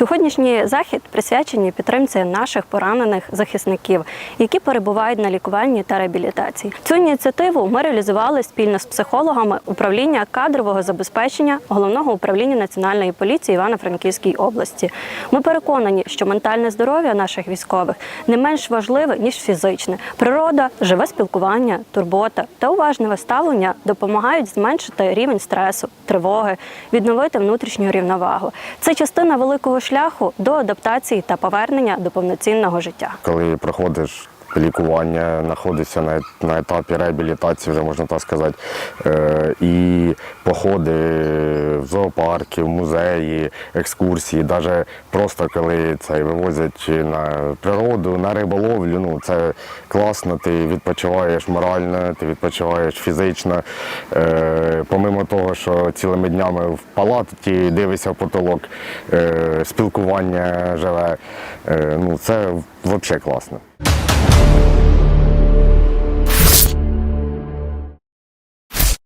Сьогоднішній захід присвячений підтримці наших поранених захисників, які перебувають на лікуванні та реабілітації. Цю ініціативу ми реалізували спільно з психологами управління кадрового забезпечення головного управління національної поліції Івано-Франківській області. Ми переконані, що ментальне здоров'я наших військових не менш важливе ніж фізичне. Природа, живе спілкування, турбота та уважне ставлення допомагають зменшити рівень стресу, тривоги, відновити внутрішню рівновагу. Це частина великого шляху до адаптації та повернення до повноцінного життя. коли проходиш лікування, знаходишся на, на етапі реабілітації, вже можна так сказати, е, і походи в зоопарки, в музеї, екскурсії, навіть просто коли це вивозять на природу, на риболовлю, ну це класно, ти відпочиваєш морально, ти відпочиваєш фізично. Е, помимо того, що цілими днями в палаті дивишся в потолок, е, спілкування живе, е, ну це взагалі класно.